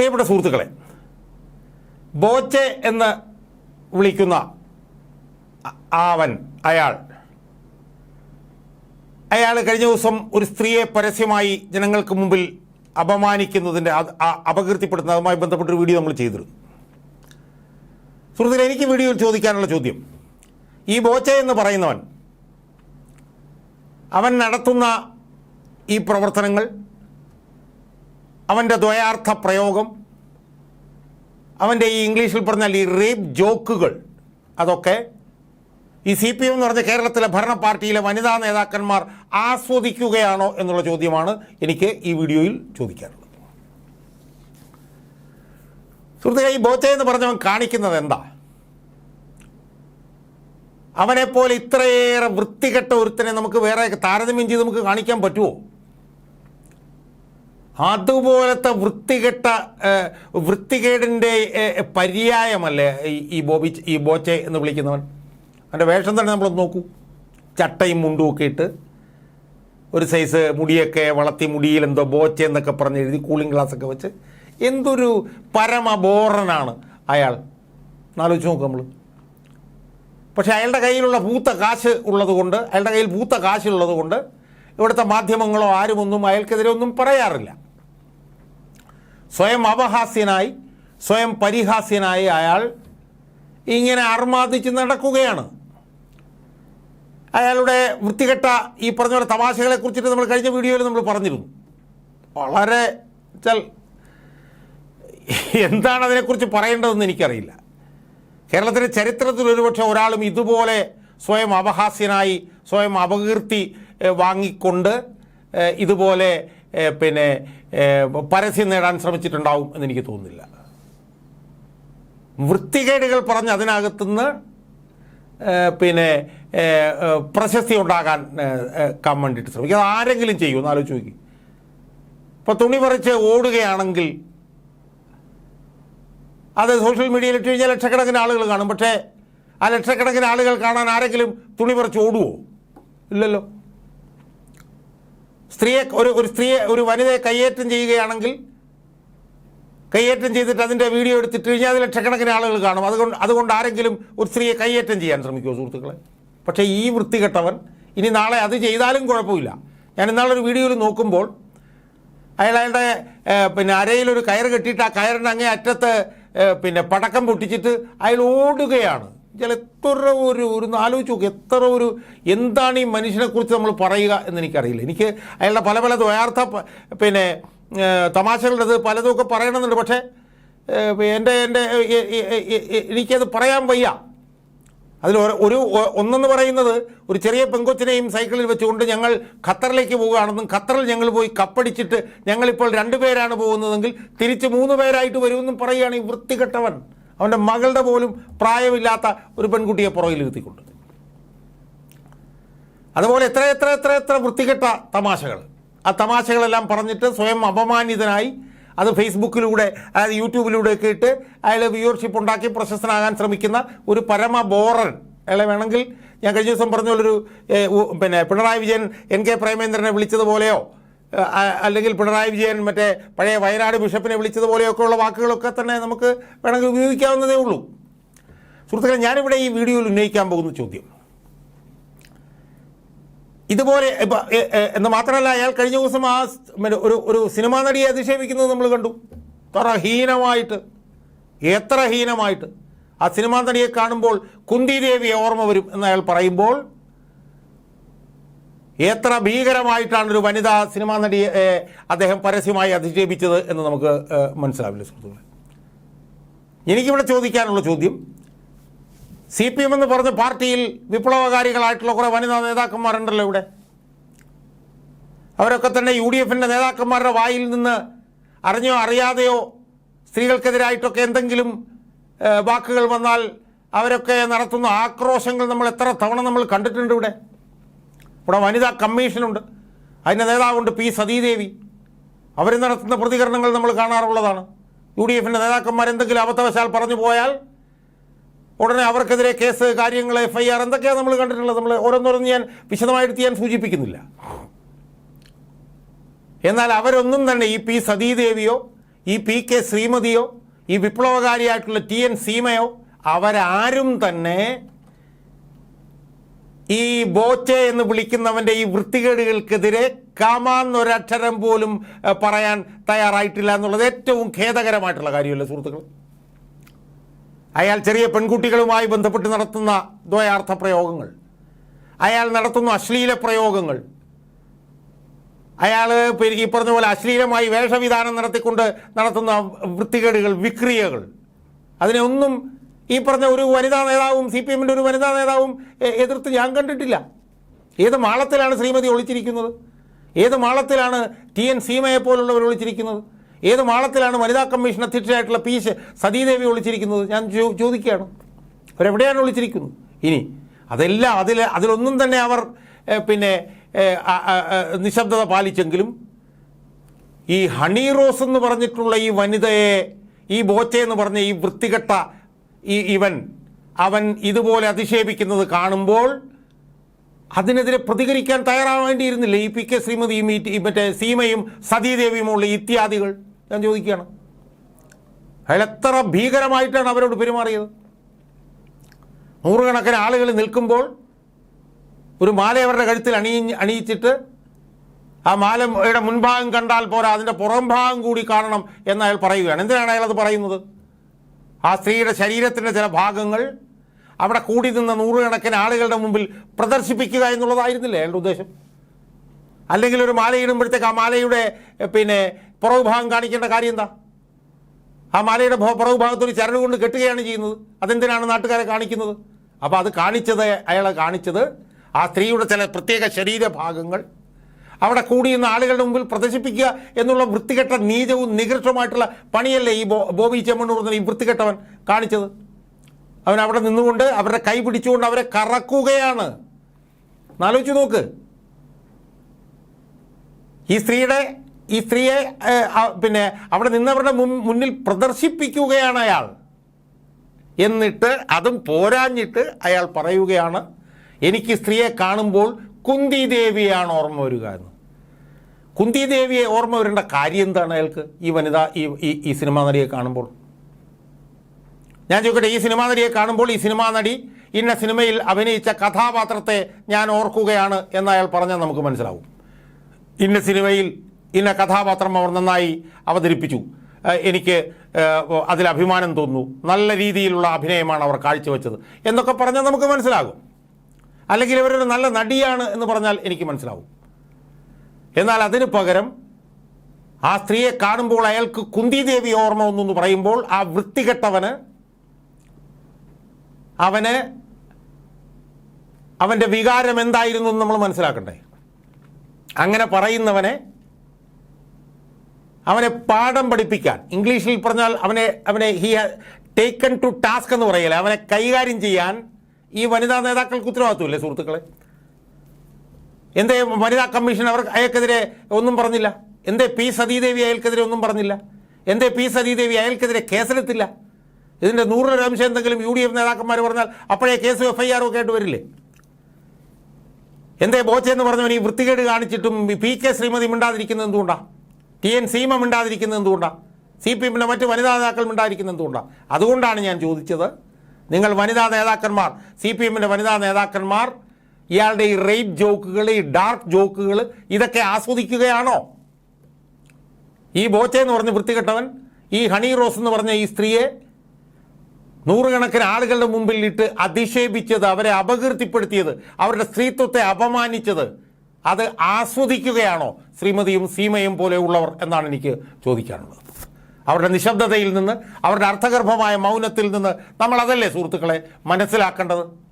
പ്രിയപ്പെട്ട സുഹൃത്തുക്കളെ ബോച്ചെ എന്ന് വിളിക്കുന്ന ആവൻ അയാൾ. അയാൾ കഴിഞ്ഞ ദിവസം ഒരു സ്ത്രീയെ പരസ്യമായി ജനങ്ങൾക്ക് മുമ്പിൽ അപമാനിക്കുന്നതിന്റെ അപകീർത്തിപ്പെടുന്ന അതുമായി ബന്ധപ്പെട്ടൊരു വീഡിയോ നമ്മൾ ചെയ്തിരുന്നു. സുഹൃത്തുക്കളെ എനിക്ക് വീഡിയോയിൽ ചോദിക്കാനുള്ള ചോദ്യം. ഈ ബോച്ചെ എന്ന് പറയുന്നവൻ അവൻ നടത്തുന്ന ഈ പ്രവർത്തനങ്ങൾ അവന്റെ ദ്വയാർത്ഥ പ്രയോഗം അവന്റെ ഈ ഇംഗ്ലീഷിൽ പറഞ്ഞാൽ ഈ റേപ്പ് ജോക്കുകൾ അതൊക്കെ ഈ സി പി എം എന്ന് പറഞ്ഞ കേരളത്തിലെ ഭരണ പാർട്ടിയിലെ വനിതാ നേതാക്കന്മാർ ആസ്വദിക്കുകയാണോ എന്നുള്ള ചോദ്യമാണ് എനിക്ക് ഈ വീഡിയോയിൽ ചോദിക്കാറുള്ളത് സുഹൃത്തുക്കളെ ഈ ബോച്ച എന്ന് പറഞ്ഞവൻ കാണിക്കുന്നത് എന്താ? അവനെപ്പോലെ ഇത്രയേറെ വൃത്തികെട്ട ഒരുത്തനെ നമുക്ക് വേറെ താരതമ്യം ചെയ്ത് നമുക്ക് കാണിക്കാൻ പറ്റുമോ അതുപോലത്തെ വൃത്തികെട്ട വൃത്തികേടിന്റെ പര്യായമല്ലേ ഈ- ബോബി ഈ ബോച്ചെ എന്ന് വിളിക്കുന്നവൻ? അവന്റെ വേഷം തന്നെ നമ്മളൊന്ന് നോക്കൂ. ചട്ടയും മുണ്ടും ഒക്കെ ഇട്ട് ഒരു സൈസ് മുടിയൊക്കെ വളർത്തി മുടിയിൽ എന്തോ ബോച്ചെ എന്നൊക്കെ പറഞ്ഞ് എഴുതി കൂളിംഗ് ഗ്ലാസ് ഒക്കെ വെച്ച് എന്തൊരു പരമബോറനാണ് അയാൾ. ആലോചിച്ച് നോക്കും നമ്മൾ പക്ഷേ അയാളുടെ കയ്യിലുള്ള പൂത്ത കാശ് ഉള്ളതുകൊണ്ട് അയാളുടെ കയ്യിൽ പൂത്ത കാശുള്ളത് കൊണ്ട് ഇവിടുത്തെ മാധ്യമങ്ങളോ ആരുമൊന്നും അയാൾക്കെതിരെ ഒന്നും പറയാറില്ല. സ്വയം അപഹാസ്യനായി സ്വയം പരിഹാസ്യനായി അയാൾ ഇങ്ങനെ അർമാദിച്ച് നടക്കുകയാണ്. അയാളുടെ വൃത്തികെട്ട ഈ പറഞ്ഞ പോലെ തമാശകളെ കുറിച്ചിട്ട് നമ്മൾ കഴിഞ്ഞ വീഡിയോയിൽ നമ്മൾ പറഞ്ഞിരുന്നു. വളരെ വെച്ചാൽ എന്താണ് അതിനെക്കുറിച്ച് പറയേണ്ടതെന്ന് എനിക്കറിയില്ല. കേരളത്തിന്റെ ചരിത്രത്തിൽ ഒരുപക്ഷെ ഒരാളും ഇതുപോലെ സ്വയം അപഹാസ്യനായി സ്വയം അപകീർത്തി വാങ്ങിക്കൊണ്ട് ഇതുപോലെ പിന്നെ പരസ്യം നേടാൻ ശ്രമിച്ചിട്ടുണ്ടാവും എന്ന് എനിക്ക് തോന്നുന്നില്ല. വൃത്തികേടുകൾ പറഞ്ഞ് അതിനകത്തുനിന്ന് പിന്നെ പ്രശസ്തി ഉണ്ടാകാൻ കമ്മണ്ടിട്ട് വേണ്ടിയിട്ട് ശ്രമിക്കും. അത് ആരെങ്കിലും ചെയ്യുമെന്ന് ആലോചിച്ച് നോക്കി. ഇപ്പോൾ തുണി പറിച്ച് ഓടുകയാണെങ്കിൽ അത് സോഷ്യൽ മീഡിയയിൽ ഇട്ട് കഴിഞ്ഞാൽ ലക്ഷക്കണക്കിന് ആളുകൾ കാണും. പക്ഷേ ആ ലക്ഷക്കണക്കിന് ആളുകൾ കാണാൻ ആരെങ്കിലും തുണി പറിച്ച് ഓടുമോ ഇല്ലല്ലോ. സ്ത്രീയെ ഒരു ഒരു സ്ത്രീയെ ഒരു വനിതയെ കയ്യേറ്റം ചെയ്യുകയാണെങ്കിൽ കയ്യേറ്റം ചെയ്തിട്ട് അതിന്റെ വീഡിയോ എടുത്തിട്ട് കഴിഞ്ഞാൽ അത് ലക്ഷക്കണക്കിന് ആളുകൾ കാണും. അതുകൊണ്ട് അതുകൊണ്ട് ആരെങ്കിലും ഒരു സ്ത്രീയെ കയ്യേറ്റം ചെയ്യാൻ ശ്രമിക്കുമോ സുഹൃത്തുക്കളെ? പക്ഷേ ഈ വൃത്തികെട്ടവൻ ഇനി നാളെ അത് ചെയ്താലും കുഴപ്പമില്ല. ഞാൻ ഇന്നാളൊരു വീഡിയോയിൽ നോക്കുമ്പോൾ അയാൾ അയാളുടെ പിന്നെ അരയിലൊരു കയർ കെട്ടിയിട്ട് ആ കയറിന്റെ അങ്ങേ അറ്റത്ത് പിന്നെ പടക്കം പൊട്ടിച്ചിട്ട് അയാൾ ഓടുകയാണ്. ചില എത്ര ഒരു ഒരു ആലോചിച്ച് നോക്കുക എത്ര ഒരു എന്താണ് ഈ മനുഷ്യനെക്കുറിച്ച് നമ്മൾ പറയുക എന്ന് എനിക്കറിയില്ല എനിക്ക് അയാളുടെ പല പല ദ്വയാർത്ഥ പിന്നെ തമാശകളുടെ പലതുമൊക്കെ പറയണമെന്നുണ്ട്. പക്ഷേ എന്റെ എന്റെ എനിക്കത് പറയാൻ വയ്യ. അതിൽ ഒരു ഒന്നെന്ന് പറയുന്നത് ഒരു ചെറിയ പെങ്കൊച്ചിനെയും സൈക്കിളിൽ വെച്ചുകൊണ്ട് ഞങ്ങൾ ഖത്തറിലേക്ക് പോവുകയാണെന്നും ഖത്തറിൽ ഞങ്ങൾ പോയി കപ്പടിച്ചിട്ട് ഞങ്ങളിപ്പോൾ രണ്ടുപേരാണ് പോകുന്നതെങ്കിൽ തിരിച്ച് മൂന്ന് പേരായിട്ട് വരുമെന്നും പറയുകയാണ് ഈ വൃത്തികെട്ടവൻ. അവന്റെ മകളുടെ പോലും പ്രായമില്ലാത്ത ഒരു പെൺകുട്ടിയെ പുറകിലിരുത്തിക്കൊണ്ട് അതുപോലെ എത്ര എത്ര എത്ര എത്ര വൃത്തികെട്ട തമാശകൾ ആ തമാശകളെല്ലാം പറഞ്ഞിട്ട് സ്വയം അപമാനിതനായി അത് ഫേസ്ബുക്കിലൂടെ അതായത് യൂട്യൂബിലൂടെ യൂട്യൂബിലൂടെയൊക്കെ ഇട്ട് അയാൾ വ്യൂവർഷിപ്പ് ഉണ്ടാക്കി പ്രശസ്തനാകാൻ ശ്രമിക്കുന്ന ഒരു പരമ ബോറൻ. അയാളെ വേണമെങ്കിൽ ഞാൻ കഴിഞ്ഞ ദിവസം പറഞ്ഞ പോലൊരു പിന്നെ പിണറായി വിജയൻ എൻ കെ പ്രേമേന്ദ്രനെ വിളിച്ചതുപോലെയോ അല്ലെങ്കിൽ പിണറായി വിജയൻ മറ്റേ പഴയ വയനാട് ബിഷപ്പിനെ വിളിച്ചതുപോലെയൊക്കെ ഉള്ള വാക്കുകളൊക്കെ തന്നെ നമുക്ക് വേണമെങ്കിൽ ഉപയോഗിക്കാവുന്നതേ ഉള്ളൂ. സുഹൃത്തുക്കളെ ഞാനിവിടെ ഈ വീഡിയോയിൽ ഉന്നയിക്കാൻ പോകുന്ന ചോദ്യം. ഇതുപോലെ ഇപ്പം എന്ന് മാത്രമല്ല അയാൾ കഴിഞ്ഞ ദിവസം ആ ഒരു ഒരു സിനിമാ നടിയെ അധിക്ഷേപിക്കുന്നത് നമ്മൾ കണ്ടു. എത്ര ഹീനമായിട്ട് എത്ര ഹീനമായിട്ട് ആ സിനിമാ നടിയെ കാണുമ്പോൾ കുന്തി ദേവിയെ ഓർമ്മ വരും എന്ന് അയാൾ പറയുമ്പോൾ എത്ര ഭീകരമായിട്ടാണ് ഒരു വനിതാ സിനിമാ നടിയെ അദ്ദേഹം പരസ്യമായി അധിക്ഷേപിച്ചത് എന്ന് നമുക്ക് മനസ്സിലാവില്ല സുഹൃത്തുക്കളെ. എനിക്കിവിടെ ചോദിക്കാനുള്ള ചോദ്യം. സി പി എം എന്ന് പറഞ്ഞ പാർട്ടിയിൽ വിപ്ലവകാരികളായിട്ടുള്ള കുറേ വനിതാ നേതാക്കന്മാരുണ്ടല്ലോ ഇവിടെ. അവരൊക്കെ തന്നെ യു ഡി എഫിന്റെ നേതാക്കന്മാരുടെ വായിൽ നിന്ന് അറിഞ്ഞോ അറിയാതെയോ സ്ത്രീകൾക്കെതിരായിട്ടൊക്കെ എന്തെങ്കിലും വാക്കുകൾ വന്നാൽ അവരൊക്കെ നടത്തുന്ന ആക്രോശങ്ങൾ നമ്മൾ എത്ര തവണ നമ്മൾ കണ്ടിട്ടുണ്ട് ഇവിടെ? ഇവിടെ വനിതാ കമ്മീഷനുണ്ട്. അതിന്റെ നേതാവുണ്ട് പി സതീദേവി. അവർ നടത്തുന്ന പ്രതികരണങ്ങൾ നമ്മൾ കാണാറുള്ളതാണ്. യു ഡി എഫിന്റെ നേതാക്കന്മാർ എന്തെങ്കിലും അബദ്ധവശാൽ പറഞ്ഞു പോയാൽ ഉടനെ അവർക്കെതിരെ കേസ് കാര്യങ്ങൾ എഫ് ഐ ആർ എന്തൊക്കെയാണ് നമ്മൾ കണ്ടിട്ടുള്ളത്? നമ്മൾ ഓരോന്നോരോന്ന് ഞാൻ വിശദമായിട്ട് ഞാൻ സൂചിപ്പിക്കുന്നില്ല. എന്നാൽ അവരൊന്നും തന്നെ ഈ പി സതീദേവിയോ ഈ പി കെ ശ്രീമതിയോ ഈ വിപ്ലവകാരിയായിട്ടുള്ള ടി എൻ സീമയോ അവരാരും തന്നെ ഈ ബോച്ചെ എന്ന് വിളിക്കുന്നവന്റെ ഈ വൃത്തികേടുകൾക്കെതിരെ കാമാന്നൊരക്ഷരം പോലും പറയാൻ തയ്യാറായിട്ടില്ല എന്നുള്ളത് ഏറ്റവും ഖേദകരമായിട്ടുള്ള കാര്യമല്ലേ സുഹൃത്തുക്കൾ അയാൾ ചെറിയ പെൺകുട്ടികളുമായി ബന്ധപ്പെട്ട് നടത്തുന്ന ദ്വയാർത്ഥ പ്രയോഗങ്ങൾ. അയാൾ നടത്തുന്ന അശ്ലീല പ്രയോഗങ്ങൾ. അയാൾ ഈ പറഞ്ഞ പോലെ അശ്ലീലമായി വേഷവിധാനം നടത്തിക്കൊണ്ട് നടത്തുന്ന വൃത്തികേടുകൾ വിക്രിയകൾ. അതിനെ ഒന്നും ഈ പറഞ്ഞ ഒരു വനിതാ നേതാവും സി പി എമ്മിന്റെ ഒരു വനിതാ നേതാവും എതിർത്ത് ഞാൻ കണ്ടിട്ടില്ല. ഏത് മാളത്തിലാണ് ശ്രീമതി ഒളിച്ചിരിക്കുന്നത്? ഏത് മാളത്തിലാണ് ടി എൻ സീമയെ പോലുള്ളവർ ഒളിച്ചിരിക്കുന്നത്? ഏത് മാളത്തിലാണ് വനിതാ കമ്മീഷൻ അധ്യക്ഷയായിട്ടുള്ള പി സതീദേവി ഒളിച്ചിരിക്കുന്നത്? ഞാൻ ചോദിക്കുകയാണ്. അവരെവിടെയാണ് ഒളിച്ചിരിക്കുന്നത്? ഇനി അതെല്ലാം അതിൽ അതിലൊന്നും തന്നെ അവർ പിന്നെ നിശബ്ദത പാലിച്ചെങ്കിലും ഈ ഹണി റോസ് എന്ന് പറഞ്ഞിട്ടുള്ള ഈ വനിതയെ ഈ ബോച്ചയെന്ന് പറഞ്ഞ ഈ വൃത്തികെട്ട ഈ ഇവൻ അവൻ ഇതുപോലെ അധിക്ഷേപിക്കുന്നത് കാണുമ്പോൾ അതിനെതിരെ പ്രതികരിക്കാൻ തയ്യാറാവേണ്ടിയിരുന്നില്ല. ഈ പി കെ ശ്രീമതിയും ഈ മറ്റേ സീമയും സതീദേവിയുമുള്ള ഇത്യാദികൾ. ഞാൻ ചോദിക്കുകയാണ്. അയാൾ എത്ര ഭീകരമായിട്ടാണ് അവരോട് പെരുമാറിയത്? നൂറുകണക്കിന് ആളുകൾ നിൽക്കുമ്പോൾ ഒരു മാല അവരുടെ കഴുത്തിൽ അണിയി അണിയിച്ചിട്ട് ആ മാലയുടെ മുൻഭാഗം കണ്ടാൽ പോരാ അതിന്റെ പുറംഭാഗം കൂടി കാണണം എന്ന് അയാൾ പറയുകയാണ്. എന്തിനാണ് അയാൾ അത് പറയുന്നത്? ആ സ്ത്രീയുടെ ശരീരത്തിന്റെ ചില ഭാഗങ്ങൾ അവിടെ കൂടി നിന്ന നൂറുകണക്കിന് ആളുകളുടെ മുമ്പിൽ പ്രദർശിപ്പിക്കുക എന്നുള്ളതായിരുന്നില്ലേ അയാളുടെ ഉദ്ദേശം? അല്ലെങ്കിൽ ഒരു മാല ഇടുമ്പോഴത്തേക്ക് ആ മാലയുടെ പിന്നെ പുറകു ഭാഗം കാണിക്കേണ്ട കാര്യം എന്താ? ആ മാലയുടെ പുറകു ഭാഗത്ത് ഒരു ചരട് കൊണ്ട് കെട്ടുകയാണ് ചെയ്യുന്നത്. അതെന്തിനാണ് നാട്ടുകാരെ കാണിക്കുന്നത്? അപ്പോൾ അത് കാണിച്ചത് അയാളെ കാണിച്ചത് ആ സ്ത്രീയുടെ ചില പ്രത്യേക ശരീരഭാഗങ്ങൾ അവിടെ കൂടിയുന്ന ആളുകളുടെ മുമ്പിൽ പ്രദർശിപ്പിക്കുക എന്നുള്ള വൃത്തികെട്ട നീചവും നികൃഷ്ടമായിട്ടുള്ള പണിയല്ലേ ഈ ബോബി ചെമ്മണ്ണൂർ എന്ന ഈ വൃത്തികെട്ടവൻ കാണിച്ചത്? അവൻ അവിടെ നിന്നുകൊണ്ട് അവരുടെ കൈ പിടിച്ചുകൊണ്ട് അവരെ കറക്കുകയാണ്. ആലോചിച്ച് നോക്ക്. ഈ സ്ത്രീയുടെ ഈ സ്ത്രീയെ പിന്നെ അവിടെ നിന്നവരുടെ മുന്നിൽ പ്രദർശിപ്പിക്കുകയാണ് അയാൾ. എന്നിട്ട് അതും പോരാഞ്ഞിട്ട് അയാൾ പറയുകയാണ് എനിക്ക് സ്ത്രീയെ കാണുമ്പോൾ കുന്തി ദേവിയാണ് ഓർമ്മ വരിക എന്ന്. കുന്തി ദേവിയെ ഓർമ്മ വരേണ്ട കാര്യം എന്താണ് അയാൾക്ക്? ഈ വനിത ഈ ഈ സിനിമാ നടിയെ കാണുമ്പോൾ. ഞാൻ ചോദിക്കട്ടെ ഈ സിനിമാ നടിയെ കാണുമ്പോൾ ഈ സിനിമാ നടി ഇന്ന സിനിമയിൽ അഭിനയിച്ച കഥാപാത്രത്തെ ഞാൻ ഓർക്കുകയാണ് എന്ന് അയാൾ പറഞ്ഞാൽ നമുക്ക് മനസ്സിലാവും. ഇന്ന സിനിമയിൽ ഇന്ന കഥാപാത്രം അവർ നന്നായി അവതരിപ്പിച്ചു. എനിക്ക് അതിൽ അഭിമാനം തോന്നുന്നു. നല്ല രീതിയിലുള്ള അഭിനയമാണ് അവർ കാഴ്ചവെച്ചത്. എന്നൊക്കെ പറഞ്ഞാൽ നമുക്ക് മനസ്സിലാകും. അല്ലെങ്കിൽ ഇവരൊരു നല്ല നടിയാണ് എന്ന് പറഞ്ഞാൽ എനിക്ക് മനസ്സിലാവും. എന്നാൽ അതിന് പകരം ആ സ്ത്രീയെ കാണുമ്പോൾ അയാൾക്ക് കുന്തിദേവി ഓർമ്മ ഒന്നെന്ന് പറയുമ്പോൾ ആ വൃത്തികെട്ടവന് അവന് അവന്റെ വികാരം എന്തായിരുന്നു എന്ന് നമ്മൾ മനസ്സിലാക്കണ്ടേ? അങ്ങനെ പറയുന്നവനെ അവനെ പാഠം പഠിപ്പിക്കാൻ. ഇംഗ്ലീഷിൽ പറഞ്ഞാൽ അവനെ അവനെ ഹി ടേക്കൺ ടു ടാസ്ക് എന്ന് പറയില്ല? അവനെ കൈകാര്യം ചെയ്യാൻ ഈ വനിതാ നേതാക്കൾക്ക് ഉത്തരവാദിത്വമില്ലേ സുഹൃത്തുക്കളെ? എന്തേ വനിതാ കമ്മീഷൻ അവർ അയാൾക്കെതിരെ ഒന്നും പറഞ്ഞില്ല? എന്തേ പി സതീദേവി അയാൾക്കെതിരെ ഒന്നും പറഞ്ഞില്ല? എന്തേ പി സതീദേവി അയാൾക്കെതിരെ കേസിലെത്തില്ല ഇതിന്റെ നൂറിലൊരു അംശം എന്തെങ്കിലും യു ഡി എഫ് നേതാക്കന്മാർ പറഞ്ഞാൽ അപ്പോഴേ കേസ് എഫ് ഐ ആറും ഒക്കെ ആയിട്ട് വരില്ലേ? എന്തേ ബോച്ചെന്ന് പറഞ്ഞവൻ ഈ വൃത്തികേട് കാണിച്ചിട്ടും പി കെ ശ്രീമതി മിണ്ടാതിരിക്കുന്നത് എന്തുകൊണ്ടാ? ടി എൻ സീമ മിണ്ടാതിരിക്കുന്നത് എന്തുകൊണ്ടാ? സി പി എമ്മിന്റെ മറ്റ് വനിതാ നേതാക്കൾ മിണ്ടാതിരിക്കുന്നത് എന്തുകൊണ്ടാ? അതുകൊണ്ടാണ് ഞാൻ ചോദിച്ചത്. നിങ്ങൾ വനിതാ നേതാക്കന്മാർ സി പി എമ്മിന്റെ വനിതാ നേതാക്കന്മാർ ഇയാളുടെ ഈ റേപ്പ് ജോക്കുകൾ ഈ ഡാർക്ക് ജോക്കുകൾ ഇതൊക്കെ ആസ്വദിക്കുകയാണോ? ഈ ബോച്ച എന്ന് പറഞ്ഞ വൃത്തികെട്ടവൻ ഈ ഹണി റോസ് എന്ന് പറഞ്ഞ ഈ സ്ത്രീയെ നൂറുകണക്കിന് ആളുകളുടെ മുമ്പിൽ ഇട്ട് അധിക്ഷേപിച്ചത് അവരെ അപകീർത്തിപ്പെടുത്തിയത് അവരുടെ സ്ത്രീത്വത്തെ അപമാനിച്ചത് അത് ആസ്വദിക്കുകയാണോ? ശ്രീമതിയും സീമയും പോലെയുള്ളവർ എന്നാണ് എനിക്ക് ചോദിക്കാനുള്ളത്. അവരുടെ നിശബ്ദതയിൽ നിന്ന് അവരുടെ അർത്ഥഗർഭമായ മൗനത്തിൽ നിന്ന് നമ്മൾ അതല്ലേ സുഹൃത്തുക്കളെ മനസ്സിലാക്കേണ്ടത്?